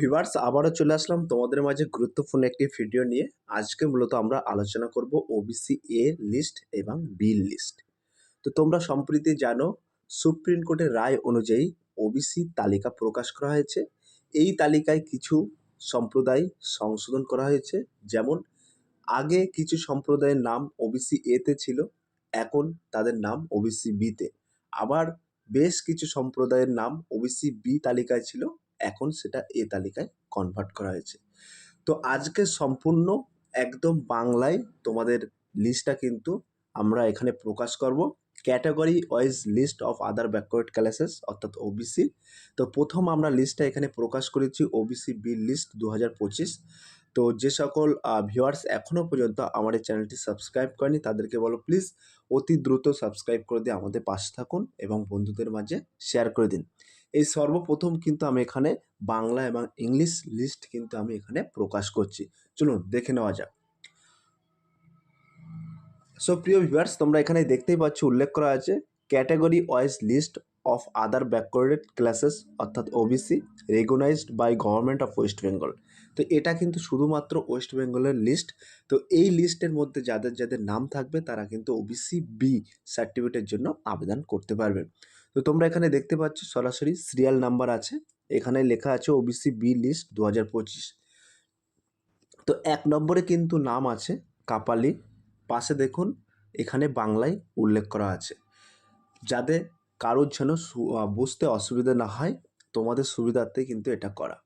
Viewers আবারও চলে আসলাম তোমাদের মাঝে গুরুত্বপূর্ণ একটি ভিডিও নিয়ে। আজকে মূলত আমরা আলোচনা করব ওবিসি এ লিস্ট এবং বি লিস্ট তো তোমরা সম্প্রতি জানো, সুপ্রিম কোর্টের রায় অনুযায়ী ওবিসি তালিকা প্রকাশ করা হয়েছে। এই তালিকায় কিছু সম্প্রদায় সংশোধন করা হয়েছে। যেমন, আগে কিছু সম্প্রদায়ের নাম ওবিসি এতে ছিল, এখন তাদের নাম ওবিসি বিতে আবার বেশ কিছু সম্প্রদায়ের নাম ওবিসি বি তালিকায় ছিল এখন সেটা এ তালিকায় কনভার্ট করা হয়েছে। তো আজকে সম্পূর্ণ একদম বাংলায় তোমাদের লিস্টটা কিন্তু আমরা এখানে প্রকাশ করব। Category wise list of other backward classes অর্থাৎ ওবিসি তো প্রথম আমরা লিস্টটা এখানে প্রকাশ করেছি ওবিসি বি লিস্ট দু হাজার পঁচিশ। তো যে সকল ভিউয়ার্স এখনও পর্যন্ত এই চ্যানেলটি সাবস্ক্রাইব করেনি, তাদেরকে বলো প্লিজ অতি দ্রুত সাবস্ক্রাইব করে দিয়ে আমাদের পাশে থাকুন এবং বন্ধুদের মাঝে শেয়ার করে দিন। এই সর্বপ্রথম কিন্তু আমি এখানে বাংলা এবং ইংলিশ লিস্ট কিন্তু আমি এখানে প্রকাশ করছি। চলুন দেখে নেওয়া যাক। সো প্রিয় ভিউয়ার্স তোমরা এখানে দেখতেই পাচ্ছ উল্লেখ করা আছে category wise list of other backwarded classes অর্থাৎ OBC recognised by government of West Bengal তো এটা কিন্তু শুধুমাত্র ওয়েস্ট বেঙ্গলের লিস্ট তো এই লিস্টের মধ্যে যাদের যাদের নাম থাকবে, তারা কিন্তু ওবিসি বি সার্টিফিকেটের জন্য আবেদন করতে পারবেন তো তোমরা এখানে দেখতে পাচ্ছ সরাসরি সিরিয়াল নাম্বার আছে। এখানে লেখা আছে ওবিসি বি লিস্ট দু হাজার পঁচিশ। তো এক নম্বরে কিন্তু নাম আছে কাপালি। পাশে দেখুন এখানে বাংলায় উল্লেখ করা আছে। যাতে কারোর যেন বুঝতে অসুবিধা না হয়, তোমাদের সুবিধার্থে কিন্তু এটা করা।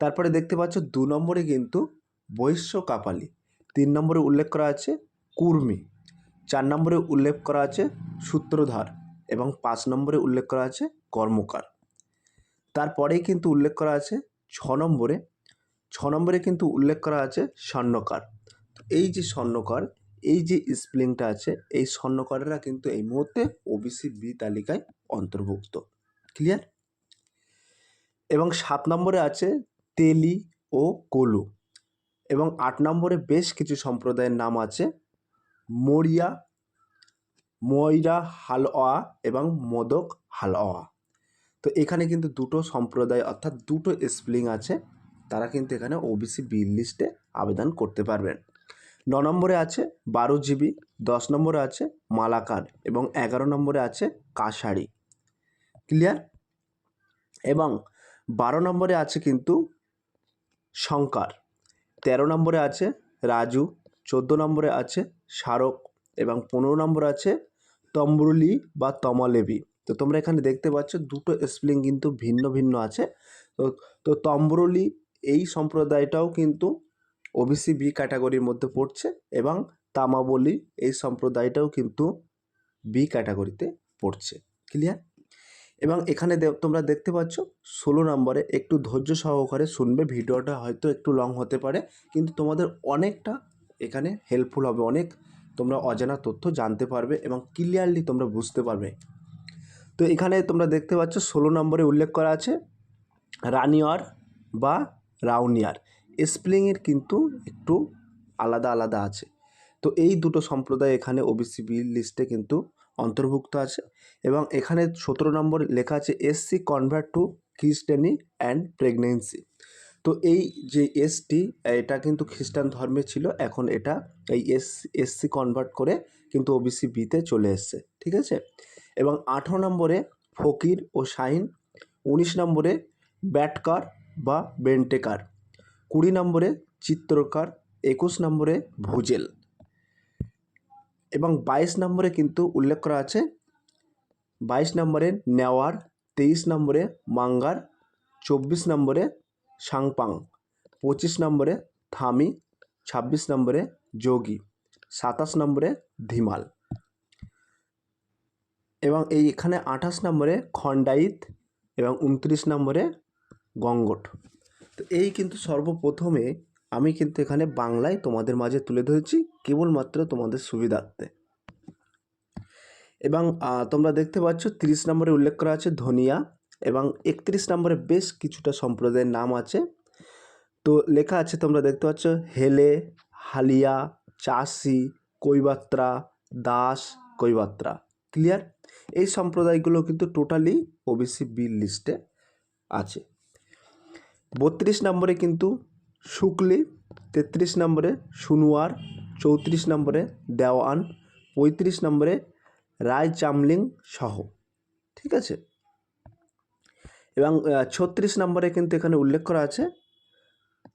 তারপরে দেখতে পাচ্ছ দু নম্বরে কিন্তু বৈশ্য কাপালি। তিন নম্বরে উল্লেখ করা আছে কুর্মি। চার নম্বরে উল্লেখ করা আছে সূত্রধার। এবং পাঁচ নম্বরে উল্লেখ করা আছে কর্মকার। তারপরেই কিন্তু উল্লেখ করা আছে ছ নম্বরে। ছ নম্বরে কিন্তু উল্লেখ করা আছে স্বর্ণকার। এই যে স্বর্ণকার, এই যে স্প্লিংটা আছে, এই স্বর্ণকারেরা কিন্তু এই মুহূর্তে ওবিসি বি তালিকায় অন্তর্ভুক্ত। ক্লিয়ার? এবং সাত নম্বরে আছে তেলি ও কলু। এবং আট নম্বরে বেশ কিছু সম্প্রদায়ের নাম আছে মরিয়া ময়রা হালওয়া এবং মোদক হালওয়া। তো এখানে কিন্তু দুটো সম্প্রদায় অর্থাৎ দুটো স্প্লিং আছে, তারা কিন্তু এখানে ওবিসি বিল লিস্টে আবেদন করতে পারবেন। ন নম্বরে আছে বারো জিবি দশ নম্বরে আছে মালাকার এবং এগারো নম্বরে আছে কাশারি। ক্লিয়ার? এবং বারো নম্বরে আছে কিন্তু শঙ্কর, তেরো নম্বরে আছে রাজু, চোদ্দ নম্বরে আছে স্মারক এবং পনেরো নম্বরে আছে তম্বরুলি বা তমলেবি। তো তোমরা এখানে দেখতে পাচ্ছ দুটো স্প্লিং কিন্তু ভিন্ন ভিন্ন আছে। তো তো তম্বরুলি এই সম্প্রদায়টাও কিন্তু ওবিসি বি ক্যাটাগরির মধ্যে পড়ছে এবং তামাবলি এই সম্প্রদায়টাও কিন্তু বি ক্যাটাগরিতে পড়ছে। ক্লিয়ার এবং এখানে তোমরা দেখতে পাচ্ছ ষোলো নম্বরে একটু ধৈর্য সহকারে শুনবে, ভিডিওটা হয়তো একটু লং হতে পারে, কিন্তু তোমাদের অনেকটা এখানে হেল্পফুল হবে, অনেক তোমরা অজানা তথ্য জানতে পারবে এবং ক্লিয়ারলি তোমরা বুঝতে পারবে। তো এখানে তোমরা দেখতে পাচ্ছ ষোলো নম্বরে উল্লেখ করা আছে, রানিয়ার বা রাউনিয়ার। স্প্লিংয়ের কিন্তু একটু আলাদা আলাদা আছে। তো এই দুটো সম্প্রদায় এখানে ওবিসি বিল লিস্টে কিন্তু অন্তর্ভুক্ত আছে এবং এখানে সতেরো নম্বর লেখা আছে SC convert to Christianity and pregnancy তো এই যে এসটি এটা কিন্তু খ্রিস্টান ধর্মে ছিল, এখন এটা এই এস এসসি কনভার্ট করে কিন্তু ওবিসি বিতে চলে এসছে, ঠিক আছে? এবং আঠেরো নম্বরে ফকির ও শাহিন, উনিশ নম্বরে ব্যাটকার বা বেন্টেকার, কুড়ি নম্বরে চিত্রকার, একুশ নম্বরে ভুজেল এবং বাইশ নম্বরে কিন্তু উল্লেখ করা আছে, বাইশ নম্বরে নেওয়ার, তেইশ নম্বরে মাঙ্গার, চব্বিশ নম্বরে সাংপাং, পঁচিশ নম্বরে থামি, ছাব্বিশ নম্বরে যোগী, সাতাশ নম্বরে ধিমাল। এবং এই এখানে আঠাশ নম্বরে খণ্ডাইত এবং উনত্রিশ নম্বরে গঙ্গট। তো এই কিন্তু সর্বপ্রথমে আমি কিন্তু এখানে বাংলায় তোমাদের মাঝে তুলে ধরেছি, কেবলমাত্র তোমাদের সুবিধার্থে। এবং তোমরা দেখতে পাচ্ছ, তিরিশ নম্বরে উল্লেখ করা আছে ধনিয়া এবং একত্রিশ নম্বরে বেশ কিছুটা সম্প্রদায়ের নাম আছে। তো লেখা আছে, তোমরা দেখতে পাচ্ছ, হেলে, হালিয়া, চাষি, কৈবাত্রা, দাস, কৈবাত্রা। ক্লিয়ার? এই সম্প্রদায়গুলো কিন্তু টোটালি ওবিসি বিল লিস্টে আছে। বত্রিশ নম্বরে কিন্তু শুক্লি, তেত্রিশ নম্বরে সুনুয়ার চৌত্রিশ নম্বরে দেওয়ান, পঁয়ত্রিশ নম্বরে রায় চামলিং সহ। ঠিক আছে? এবং ছত্রিশ নম্বরে কিন্তু এখানে উল্লেখ করা আছে।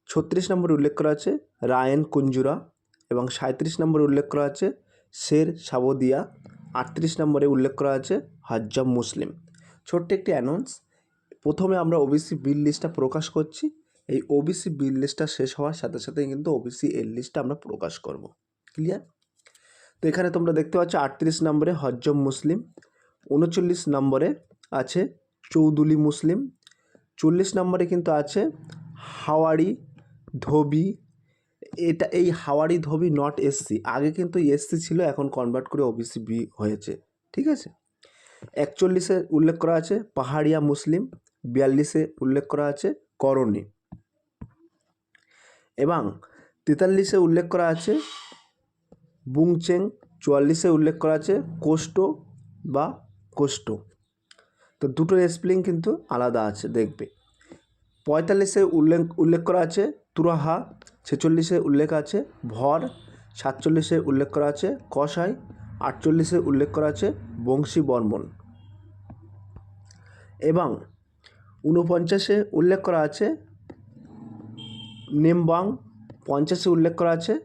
ছত্রিশ নম্বরে উল্লেখ করা আছে রায়ন কুঞ্জুরা এবং সাঁত্রিশ নম্বরে উল্লেখ করা আছে শের সাবদিয়া। আটত্রিশ নম্বরে উল্লেখ করা আছে হজ্জম মুসলিম। ছোট্ট একটি অ্যানাউন্স প্রথমে আমরা ওবিসি বিল লিস্টটা প্রকাশ করছি। এই ওবিসি বিল লিস্টটা শেষ হওয়ার সাথে সাথে কিন্তু ওবিসি এর লিস্টটা আমরা প্রকাশ করব। ক্লিয়ার তো এখানে তোমরা দেখতে পাচ্ছ আটত্রিশ নম্বরে হজ্জম মুসলিম, উনচল্লিশ নম্বরে আছে চৌদুলি মুসলিম। চল্লিশ নম্বরে কিন্তু আছে হাওয়াড়ি ধোবি। এটা এই হাওয়াড়ি ধোবি নট এসসি আগে কিন্তু এসসি ছিল, এখন কনভার্ট করে ওবিসি বি হয়েছে। ঠিক আছে? একচল্লিশে উল্লেখ করা আছে পাহাড়িয়া মুসলিম, বিয়াল্লিশে উল্লেখ করা আছে করণী। এবং তেতাল্লিশে উল্লেখ করা আছে বুংচেং, চুয়াল্লিশে উল্লেখ করা আছে কোষ্ঠ বা কোষ্ঠ তো দুটো স্পেলিং কিন্তু আলাদা আছে, দেখবে। পঁয়তাল্লিশে উল্লেখ উল্লেখ করা আছে, তুরাহা। ছেচল্লিশে উল্লেখ আছে, ভর। সাতচল্লিশে উল্লেখ করা আছে কষাই আটচল্লিশে উল্লেখ করা আছে, বংশী বর্মন। এবং ঊনপঞ্চাশে উল্লেখ করা আছে, নেমবাং। পঞ্চাশে উল্লেখ করা আছে,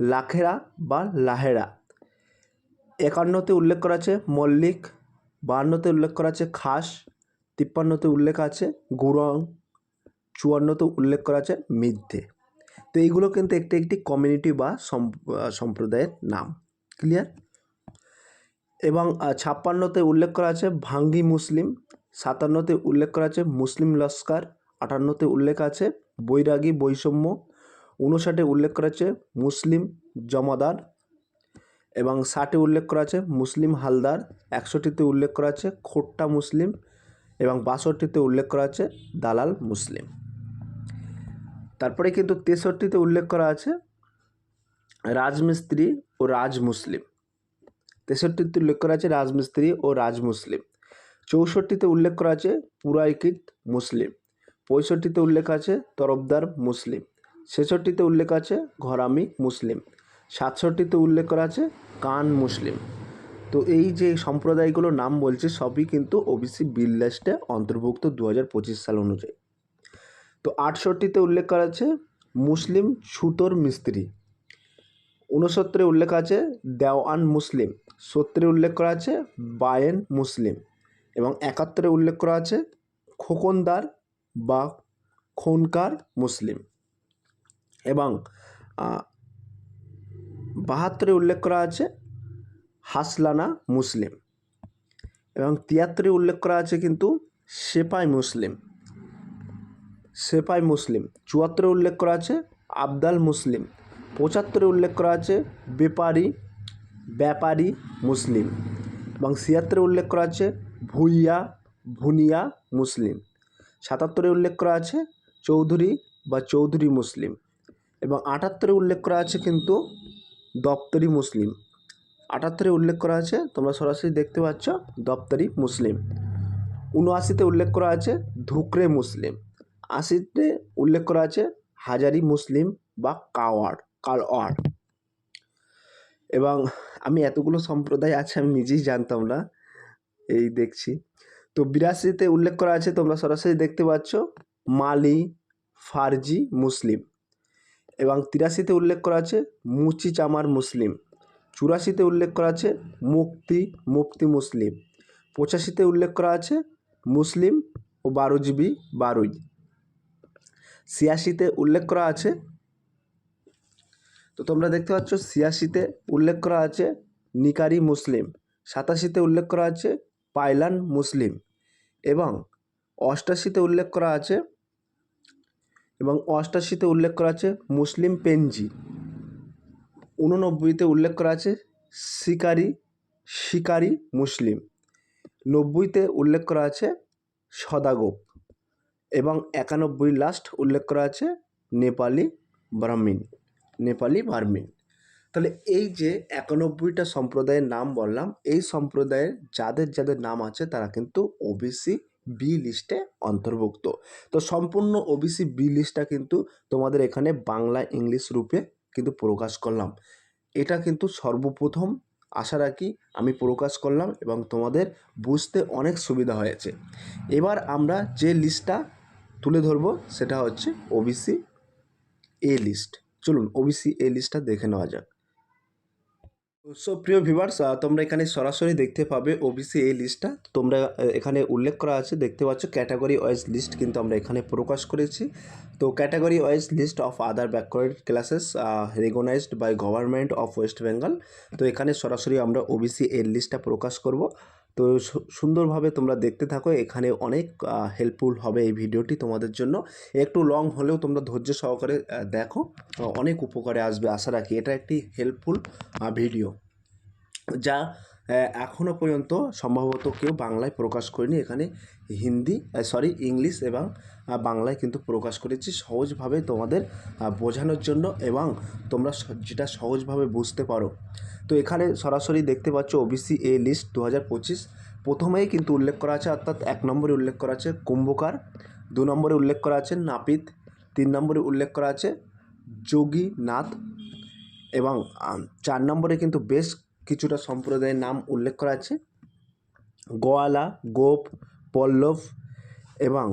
লাখেরা বা লাহেরা। একান্নতে উল্লেখ করা আছে, মল্লিক। বাহান্নতে উল্লেখ করা আছে খাস, তিপ্পান্নতে উল্লেখ আছে গুরং, চুয়ান্নতে উল্লেখ করা আছে মিথ্যে তো এইগুলো কিন্তু একটি একটি কমিউনিটি বা সম্প্রদায়ের নাম। ক্লিয়ার এবং ছাপ্পান্নতে উল্লেখ করা আছে ভাঙ্গি মুসলিম, সাতান্নতে উল্লেখ করা আছে মুসলিম লস্কর, আটান্নতে উল্লেখ আছে বৈরাগী বৈষম্য উনষাটে উল্লেখ করা আছে মুসলিম জমাদার এবং ষাটে উল্লেখ করা আছে মুসলিম হালদার, একষট্টিতে উল্লেখ করা আছে খোট্টা মুসলিম এবং বাষট্টিতে উল্লেখ করা আছে দালাল মুসলিম। তারপরে কিন্তু তেষট্টিতে উল্লেখ করা আছে রাজমিস্ত্রি ও রাজ মুসলিম। তেষট্টিতে উল্লেখ করা আছে রাজমিস্ত্রি ও রাজ মুসলিম। চৌষট্টিতে উল্লেখ করা আছে পুরাইকিত মুসলিম। পঁয়ষট্টিতে উল্লেখ আছে তরফদার মুসলিম। ছেষট্টিতে উল্লেখ আছে ঘরামি মুসলিম। সাতষট্টিতে উল্লেখ করা আছে, কান মুসলিম। তো এই যে সম্প্রদায়গুলোর নাম বলছে, সবই কিন্তু ওবিসি বিল লিস্টে অন্তর্ভুক্ত দু পঁচিশ সাল অনুযায়ী। তো আটষট্টিতে উল্লেখ করা আছে, মুসলিম ছুতোর মিস্ত্রি। ঊনসত্তরে উল্লেখ আছে, দেওয়ান মুসলিম। সত্তরে উল্লেখ করা আছে, বায়েন মুসলিম। এবং একাত্তরে উল্লেখ করা আছে, খোকনদার বা খোনকার মুসলিম। এবং বাহাত্তরে উল্লেখ করা আছে, হাসলানা মুসলিম। এবং তিয়াত্তরে উল্লেখ করা আছে কিন্তু সেপাই মুসলিম। সেপাই মুসলিম। চুয়াত্তরে উল্লেখ করা আছে আবদাল মুসলিম। পঁচাত্তরে উল্লেখ করা আছে বেপারি, ব্যাপারী মুসলিম। এবং ছিয়াত্তরে উল্লেখ করা আছে ভুইয়া, ভুনিয়া মুসলিম। সাতাত্তরে উল্লেখ করা আছে চৌধুরী বা চৌধুরী মুসলিম। এবং আটাত্তরে উল্লেখ করা আছে কিন্তু দপ্তরি মুসলিম। আটাত্তরে উল্লেখ করা আছে, তোমরা সরাসরি দেখতে পাচ্ছ, দপ্তরি মুসলিম। উনআশিতে উল্লেখ করা আছে, ধুকরে মুসলিম। আশিতে উল্লেখ করা আছে, হাজারি মুসলিম বা কাওয়ার কালওয়ার এবং আমি এতগুলো সম্প্রদায় আছে, আমি নিজেই জানতাম না। এই দেখছি। তো বিরাশিতে উল্লেখ করা আছে, তোমরা সরাসরি দেখতে পাচ্ছ, মালি, ফারজি, মুসলিম। এবং তিরাশিতে উল্লেখ করা আছে মুচি চামার মুসলিম। চুরাশিতে উল্লেখ করা আছে, মুক্তি মুক্তি মুসলিম। পঁচাশিতে উল্লেখ করা আছে, মুসলিম ও বারোজীবী বারুই। ছিয়াশিতে উল্লেখ করা আছে, তো তোমরা দেখতে পাচ্ছ, ছিয়াশিতে উল্লেখ করা আছে, নিকারি মুসলিম। সাতাশিতে উল্লেখ করা আছে, পাইলান মুসলিম। এবং অষ্টাশিতে উল্লেখ করা আছে এবং অষ্টাশিতে উল্লেখ করা আছে মুসলিম পেনজি। উননব্বইতে উল্লেখ করা আছে শিকারি শিকারি মুসলিম। নব্বইতে উল্লেখ করা আছে সদাগোপ। এবং একানব্বই লাস্ট উল্লেখ করা আছে নেপালি ব্রাহ্মীণ, নেপালি বার্মিন। তাহলে এই যে একানব্বইটা সম্প্রদায়ের নাম বললাম, এই সম্প্রদায়ের যাদের যাদের নাম আছে তারা কিন্তু ওবিসি বি লিস্টে অন্তর্ভুক্ত। তো সম্পূর্ণ ওবিসি বি লিস্টটা কিন্তু তোমাদের এখানে বাংলা ইংলিশ রূপে কিন্তু প্রকাশ করলাম। এটা কিন্তু সর্বপ্রথম, আশা রাখি, আমি প্রকাশ করলাম এবং তোমাদের বুঝতে অনেক সুবিধা হয়েছে। এবার আমরা যে লিস্টটা তুলে ধরবো, সেটা হচ্ছে ওবিসি এ লিস্ট চলুন ওবিসি এ লিস্টটা দেখে নেওয়া যাক। প্রিয় ভিভার্স তোমরা এখানে সরাসরি দেখতে পাবে ওবিসি এই লিস্টটা তোমরা এখানে উল্লেখ করা আছে, দেখতে পাচ্ছ ক্যাটাগরি ওয়াইজ লিস্ট কিন্তু আমরা এখানে প্রকাশ করেছি। তো category wise list of other backward classes recognised by government of West Bengal তো এখানে সরাসরি আমরা ওবিসি এর লিস্টটা প্রকাশ করব। তো সুন্দরভাবে তোমরা দেখতে থাকো, এখানে অনেক হেল্পফুল হবে এই ভিডিওটি তোমাদের জন্য। একটু লং হলেও তোমরা ধৈর্য সহকারে দেখো অনেক উপকারে আসবে, আশা রাখি। এটা একটি হেল্পফুল ভিডিও যা এখনও পর্যন্ত সম্ভবত কেউ বাংলায় প্রকাশ করেনি। এখানে হিন্দি সরি ইংলিশ এবং বাংলায় কিন্তু প্রকাশ করেছি সহজভাবে তোমাদের বোঝানোর জন্য এবং তোমরা যেটা সহজভাবে বুঝতে পারো। তো এখানে সরাসরি দেখতে পাচ্ছ ওবিসি এ লিস্ট দু হাজার পঁচিশ। প্রথমেই কিন্তু উল্লেখ করা আছে, অর্থাৎ এক নম্বরে উল্লেখ করা আছে কুম্ভকার, দু নম্বরে উল্লেখ করা আছে নাপিত, তিন নম্বরে উল্লেখ করা আছে যোগীনাথ এবং চার নম্বরে কিন্তু বেশ কিছুটা সম্প্রদায়ের নাম উল্লেখ করা আছে। গোয়ালা, গোপ, পল্লব এবং,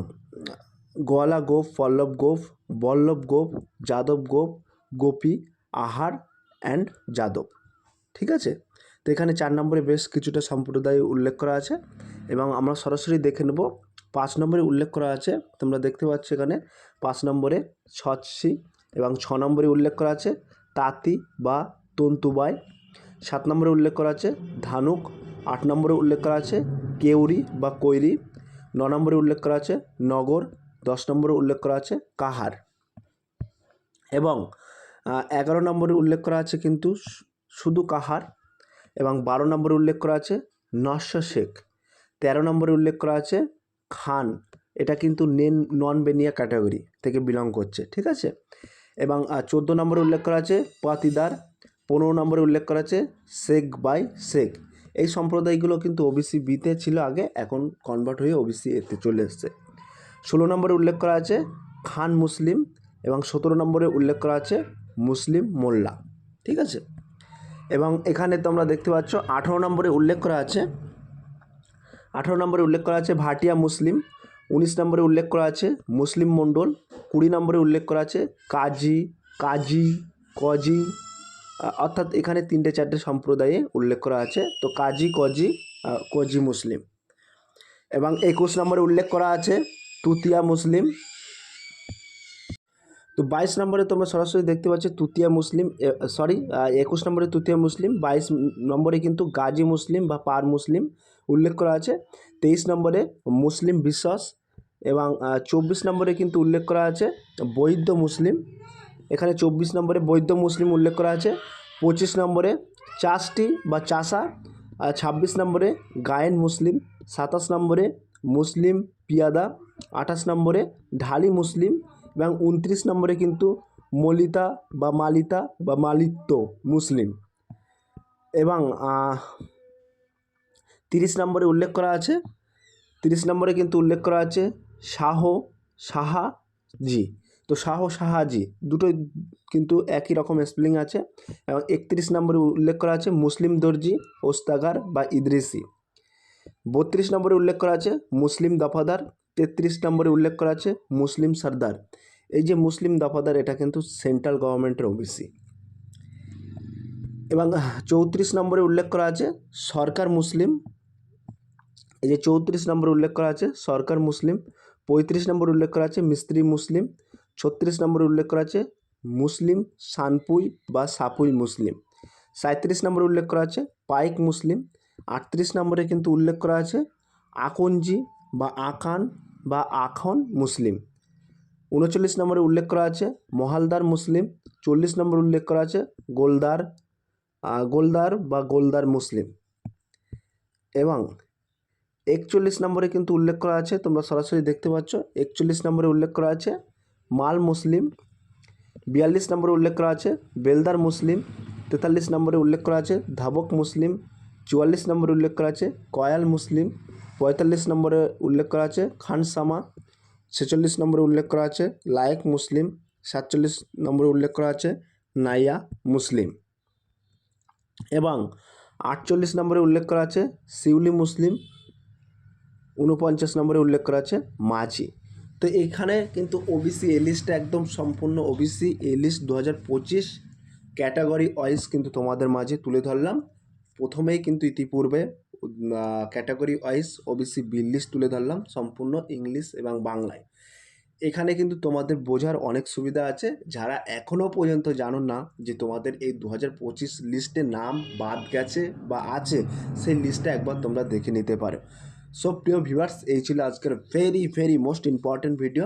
গোয়ালা গোপ, পল্লব গোপ বল্লভ গোপ, যাদব গোপ, গোপী, আহার অ্যান্ড যাদব। ঠিক আছে? তো এখানে চার নম্বরে বেশ কিছুটা সম্প্রদায় উল্লেখ করা আছে এবং আমরা সরাসরি দেখে নেব। পাঁচ নম্বরে উল্লেখ করা আছে, তোমরা দেখতে পাচ্ছ এখানে পাঁচ নম্বরে ছৎসি এবং ছ নম্বরে উল্লেখ করা আছে তাঁতি বা তন্তুবাই সাত নম্বরে উল্লেখ করা আছে ধানুক। আট নম্বরে উল্লেখ করা আছে কেউরি বা কৈরি। ন নম্বরে উল্লেখ করা আছে নগর। দশ নম্বরে উল্লেখ করা আছে কাহার। এবং এগারো নম্বরে উল্লেখ করা আছে কিন্তু শুধু কাহার এবং বারো নম্বরে উল্লেখ করা আছে নস্য শেখ। তেরো নম্বরে উল্লেখ করা আছে খান। এটা কিন্তু নেন, নন বেনিয়া ক্যাটাগরি থেকে বিলং করছে, ঠিক আছে? এবং চোদ্দ নম্বরে উল্লেখ করা আছে পাতিদার। পনেরো নম্বরে উল্লেখ করা আছে শেখ বাই শেখ। এই সম্প্রদায়গুলো কিন্তু ওবিসি বিতে ছিল আগে, এখন কনভার্ট হয়ে ওবিসি এতে চলে এসছে। ষোলো নম্বরে উল্লেখ করা আছে খান মুসলিম এবং সতেরো নম্বরে উল্লেখ করা আছে মুসলিম মোল্লা, ঠিক আছে? এবং এখানে তোমরা দেখতে পাচ্ছ, আঠারো নম্বরে উল্লেখ করা আছে। আঠারো নম্বরে উল্লেখ করা আছে ভাটিয়া মুসলিম, উনিশ নম্বরে উল্লেখ করা আছে মুসলিম মণ্ডল, কুড়ি নম্বরে উল্লেখ করা আছে কাজী কাজী, কজি অর্থাৎ এখানে তিনটে চারটে সম্প্রদায়ে উল্লেখ করা আছে। তো কাজী, কজি কজি মুসলিম। এবং একুশ নম্বরে উল্লেখ করা আছে তুতিয়া মুসলিম তো বাইশ নম্বরে তোমরা সরাসরি দেখতে পাচ্ছ তুতিয়া মুসলিম সরি একুশ নম্বরে তুতিয়া মুসলিম, বাইশ নম্বরে কিন্তু গাজী মুসলিম বা পার মুসলিম উল্লেখ করা আছে। তেইশ নম্বরে মুসলিম বিশ্বাস এবং চব্বিশ নম্বরে কিন্তু উল্লেখ করা আছে বৈদ্য মুসলিম। এখানে চব্বিশ নম্বরে বৈদ্য মুসলিম উল্লেখ করা আছে। পঁচিশ নম্বরে চাষটি বা চাষা ছাব্বিশ নম্বরে গায়েন মুসলিম, সাতাশ নম্বরে মুসলিম পিয়াদা, আঠাশ নম্বরে ঢালি মুসলিম এবং উনত্রিশ নম্বরে কিন্তু মলিতা বা মালিতা বা মালিত্য মুসলিম। এবং তিরিশ নম্বরে উল্লেখ করা আছে, তিরিশ নম্বরে কিন্তু উল্লেখ করা আছে শাহ সাহাজি তো শাহ সাহাজি দুটোই কিন্তু একই রকম স্পেলিং আছে। এবং একত্রিশ নম্বরে উল্লেখ করা আছে মুসলিম দর্জি, ওস্তাগার বা ইদ্রিসি। বত্রিশ নম্বরে উল্লেখ করা আছে মুসলিম দফাদার। তেত্রিশ নম্বরে উল্লেখ করা আছে মুসলিম সর্দার। এই যে মুসলিম দফাদার, এটা কিন্তু সেন্ট্রাল গভর্নমেন্টের ওবিসি। এবং চৌত্রিশ নম্বরে উল্লেখ করা আছে, সরকার মুসলিম। এই যে চৌত্রিশ নম্বরে উল্লেখ করা আছে, সরকার মুসলিম। পঁয়ত্রিশ নম্বর উল্লেখ করা আছে, মিস্ত্রি মুসলিম। ছত্রিশ নম্বরে উল্লেখ করা আছে, মুসলিম, সানপুই বা সাপুই মুসলিম। সাঁত্রিশ নম্বরে উল্লেখ করা আছে, পাইক মুসলিম। আটত্রিশ নম্বরে কিন্তু উল্লেখ করা আছে, আকনজি বা আকান বা আখন মুসলিম। উনচল্লিশ নম্বরে উল্লেখ করা আছে, মহালদার মুসলিম, চল্লিশ নম্বর উল্লেখ করা আছে, গোলদার গোলদার বা গোলদার মুসলিম। এবং একচল্লিশ নম্বরে কিন্তু উল্লেখ করা আছে, তোমরা সরাসরি দেখতে পাচ্ছ, একচল্লিশ নম্বরে উল্লেখ করা আছে, মাল মুসলিম, বিয়াল্লিশ নম্বরে উল্লেখ করা আছে, বেলদার মুসলিম, তেতাল্লিশ নম্বরে উল্লেখ করা আছে, ধাবক মুসলিম, চুয়াল্লিশ নম্বরে উল্লেখ করা আছে, কয়াল মুসলিম, পঁয়তাল্লিশ নম্বরে উল্লেখ করা আছে, খানসামা ছেচল্লিশ নম্বরে উল্লেখ করা আছে, লায়েক মুসলিম। সাতচল্লিশ নম্বরে উল্লেখ করা আছে, নাইয়া মুসলিম। এবং আটচল্লিশ নম্বরে উল্লেখ করা আছে শিউলি মুসলিম। উনপঞ্চাশ নম্বরে উল্লেখ করা আছে, মাঝি। তো এখানে কিন্তু ওবিসি এ লিস্টটা একদম সম্পূর্ণ ওবিসি এ লিস্ট দু হাজার পঁচিশ ক্যাটাগরি ওয়াইজ কিন্তু তোমাদের মাঝে তুলে ধরলাম। প্রথমেই কিন্তু ইতিপূর্বে category wise OBC bill list তুলে ধরলাম, সম্পূর্ণ ইংলিশ এবং বাংলায়। এখানে কিন্তু তোমাদের বোঝার অনেক সুবিধা আছে। যারা এখনও পর্যন্ত জানো না যে তোমাদের এই দু হাজার পঁচিশ লিস্টে নাম বাদ গেছে বা আছে, সেই লিস্টটা একবার তোমরা দেখে নিতে পারো। সো প্রিয় ভিউয়ার্স এই ছিল আজকের very very most important video